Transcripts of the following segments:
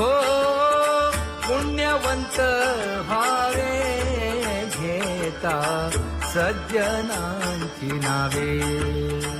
हो पुण्यवंत व्हावे घेता सज्जनांची नावे.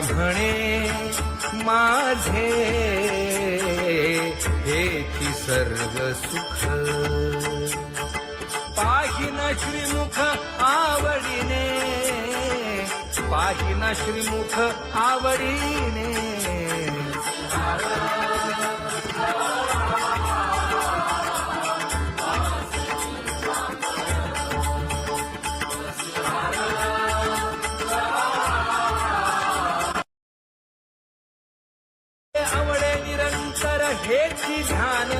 म्हणे माझे की सर्व सुख. पाहिन श्रीमुख आवडीने पाहिन श्रीमुख आवडीने हेची ध्यान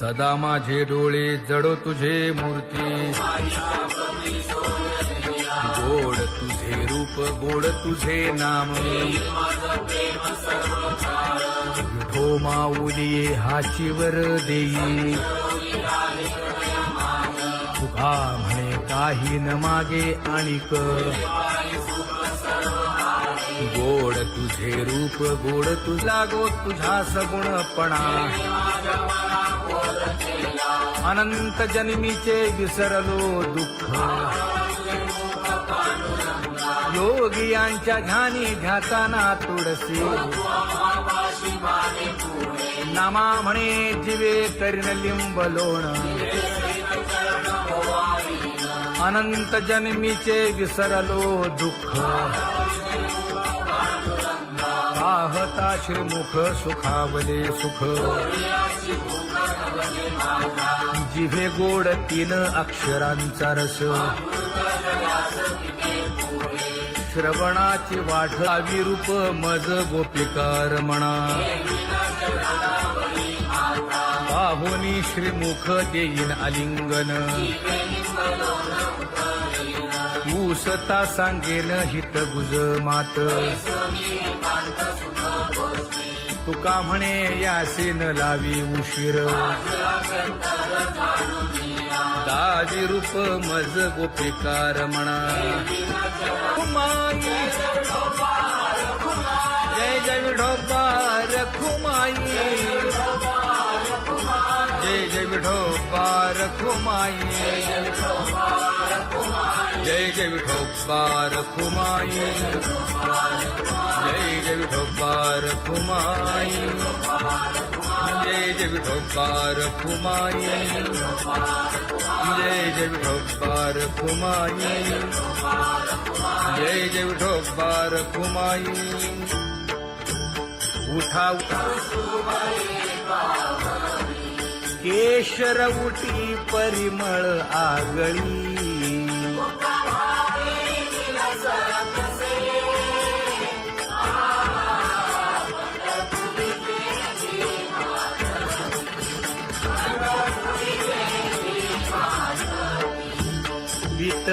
सदा माझे डोळे जडो तुझे मूर्ती. गोड तुझे रूप गोड तुझे नाम. हो माऊली हाचीवर देई. तुका म्हणे काही न मागे आणिक. गोड तुझे रूप गोड तुझा गो तुझा सगुणपणा. अनंत जन्मीचे विसरलो दुःख. योगियांच्या ध्यानी ध्याताना तुळसी नामा म्हणे जिवे करीन अनंत जन्मीचे विसरलो दुःख पाहता श्रीमुख सुखावले सुख जिभे गोड तीन अक्षरांचा रस श्रवणाची वाढावी रूप मज गोपिकार म्हणा पाहुनी श्रीमुख देईन आलिंगन ऊसता सांगेन हित गुज मात. तुका म्हणे यासेन लावी उशीर. दाजी रूप मज गोपिकार म्हणा खुमाई। जय जय विठोबार खुमाई। जय जय विठोबार खुमाई। जय जय विठोबार खुमाई। जय जय विठोबार खुमाई। जय जय विठोबार कुमाई जय जय विठोबार कुमाई जय जय विठोबार कुमाई उठा उठा। केशर उटी परिमळ आगळी।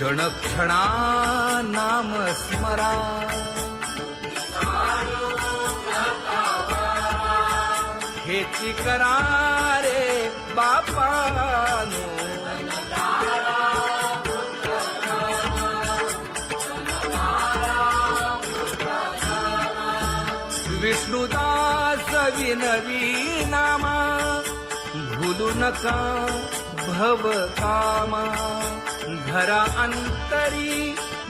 क्षण क्षणा नाम स्मरा हेची करा रे बापानो. विष्णुदास विनवी नामा. भूलू नका भव कामा घरा अंतरी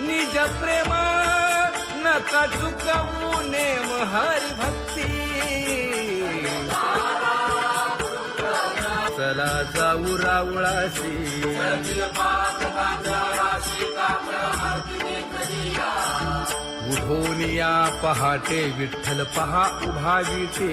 निज प्रेमा नका चुकवू नेम हरी भक्ती चला जाऊ रावळाशी. उठून या पहाटे विठ्ठल पहा उभा विटे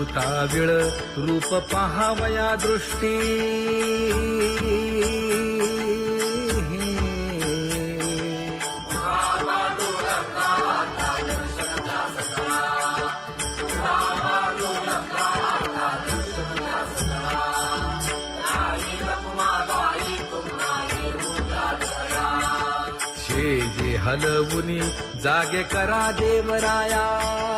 उताविळ रूप पहावया दृष्टी. हलवुनी जागे करा देवराया.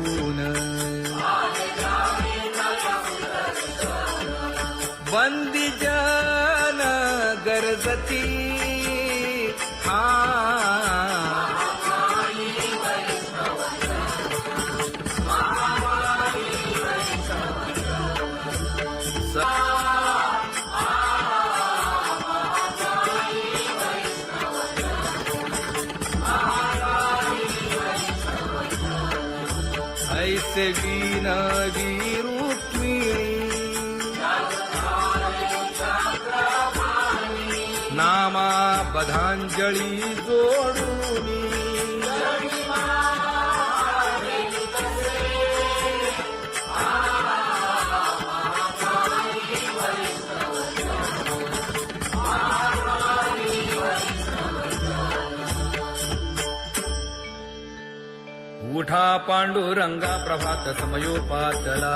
बंदी जन गरजती। हा। बधांजळी जोडून. उठा पांडुरंगा प्रभात समयोपातला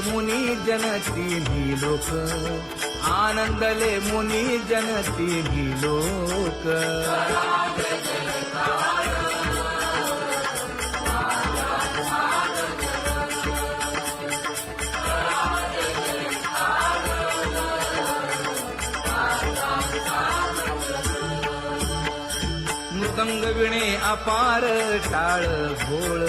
मुनी जन तिन्ही लोक. आनंदले मुनी जन तिन्ही लोक. मृतंग विणे अपार टाळ भोळ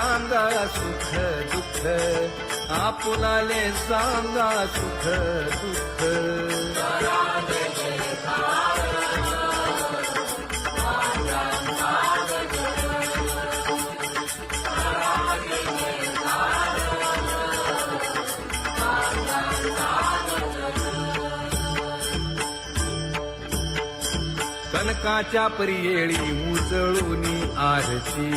सांगा सुख दुःख. आपुलाले सांगा सुख दुःख. कनकाच्या परियेळी उजळून आरती.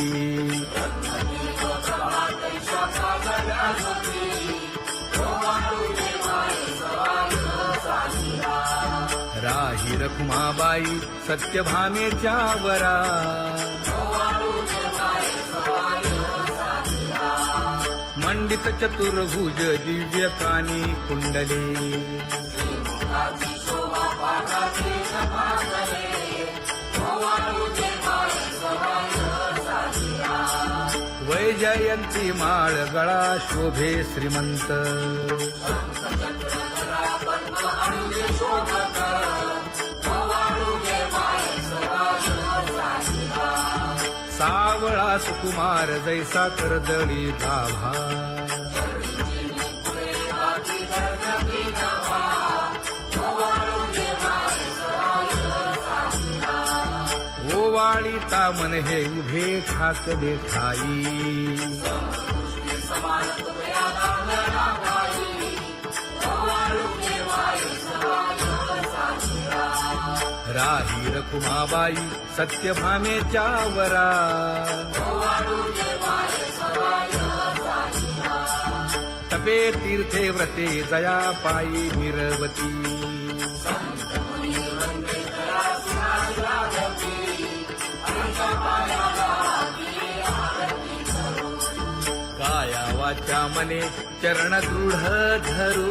उमाबाई सत्यभामेच्या वरा. मंडित चतुर्भुज दिव्य कानी कुंडली. वैजयंती माळ गळा शोभे श्रीमंत. सावळा सुकुमार जैसा करदळी गाभा ओवाळी मन हे उभे ठाकले देखाई राही रखुमाबाई सत्यभामेच्या वरा तपे तीर्थे व्रते जया पायी मिरवती. काया वाचा मने चरण दृढ धरू.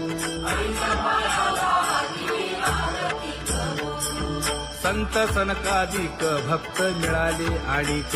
संत सनकाधिक भक्त मिळाले आणिक.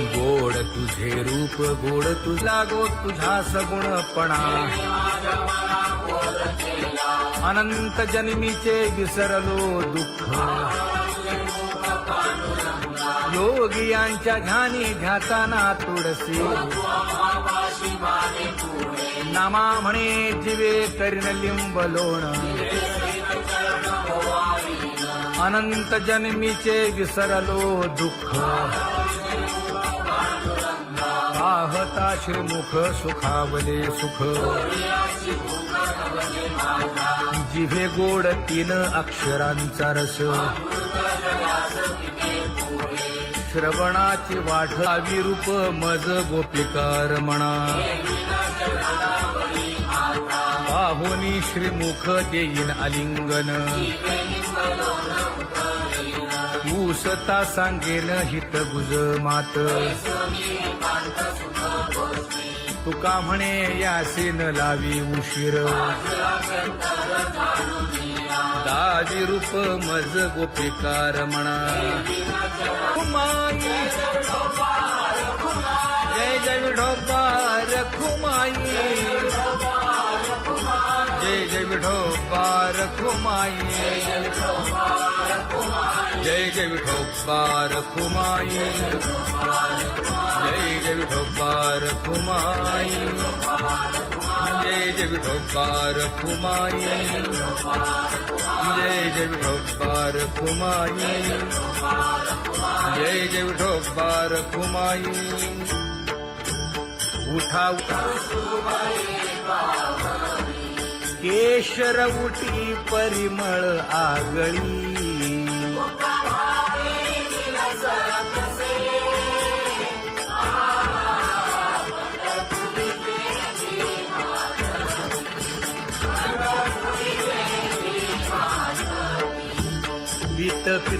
गोड तुझे रूप गोड तुझा गो तुझा सगुणपणा अनंत जन्मीचे विसरलो दुःख. योगियांच्या ध्यानी ध्याताना तुळसी नामा म्हणे जिवे करीन लिंब लोण. अनंत जन्मीचे विसरलो दुःख. पाहता श्रीमुख सुखावले सुख। जिभे गोड तीन अक्षरांचा रस। श्रवणाची वाट विरूप मज गोपिकार म्हणा पाहुनी श्रीमुख देईन आलिंगन ऊसता सांगेन हित गुज मात तुका म्हणे यासीन लावी उशीर. दाजी रूप मज गोपिकार म्हणा. खुमाई. जय जय विठोबार खुमाई. जय जय विठोबार खुमाई. जय जय विठोबार खुमाई जय जय विठोबार खुमाई जय जय विठोबार खुमाई जय जय विठोबार खुमाई जय जय विठोबार खुमाई उठा उठा. केशर उठी परिमळ आगळी.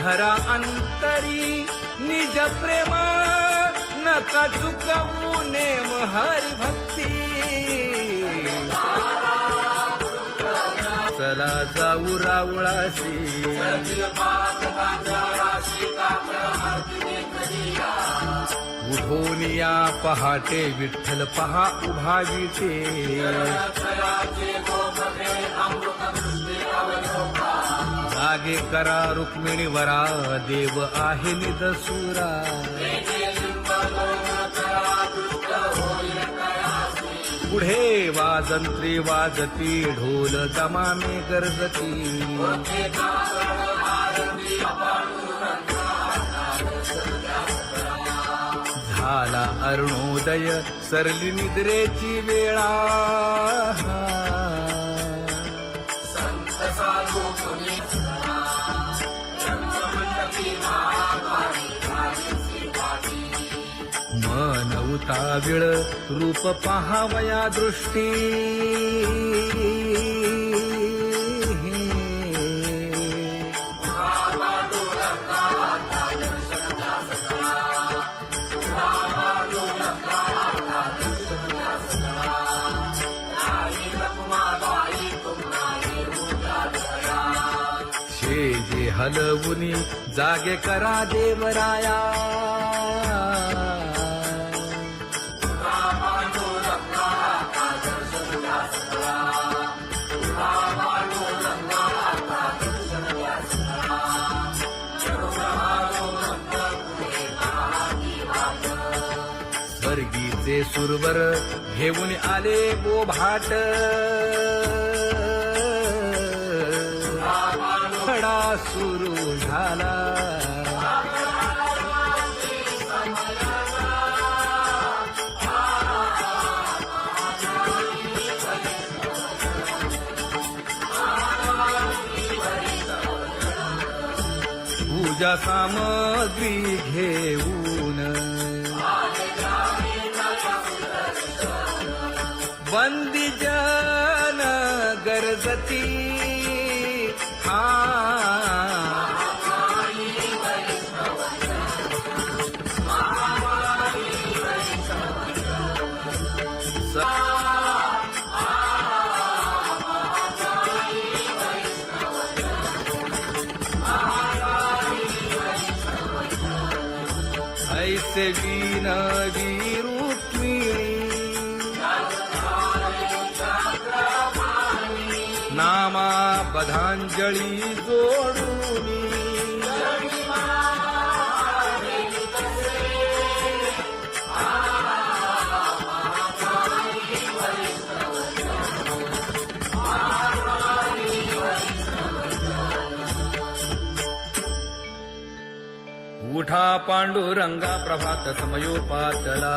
धरा अंतरी निज प्रेमा नका चुकवू नेम हरी भक्ती चला जाऊ रावळाशी. उठून या पहाटे विठ्ठल पहा उभावी ते आहे करा रुक्मिणी वरा देव आहे निदसुरा पुढे वाजंत्री वाजती ढोल दमामे गरजती. झाला अरुणोदय सरली निद्रेची वेळा. उताविळ रूप पहावया दृष्टी. हलवुनी जागे करा देवराया. सुरवर घेऊन आले बोभाट खडा सुरू झाला. पूजा सामग्री घेऊन. बंदी जाना गरजती। बधांजळी जोडून. उठा पांडुरंगा प्रभात समयोपातला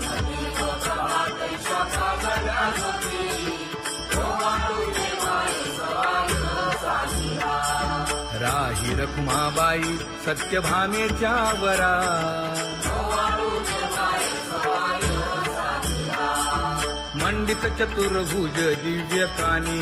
राही रखुमाबाई सत्यभामेच्या वरा. मंडित चतुर्भुज दिव्य कानी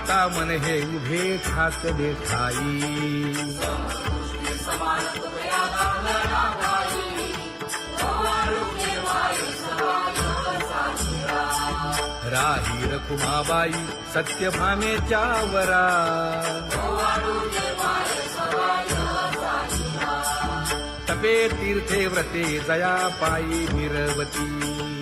ओवाळीता मन हे उभे ठाकले देखाई. राही रखुमाबाई सत्यभामेच्या वरा. तपे तीर्थे व्रते जया पायी मिरवती.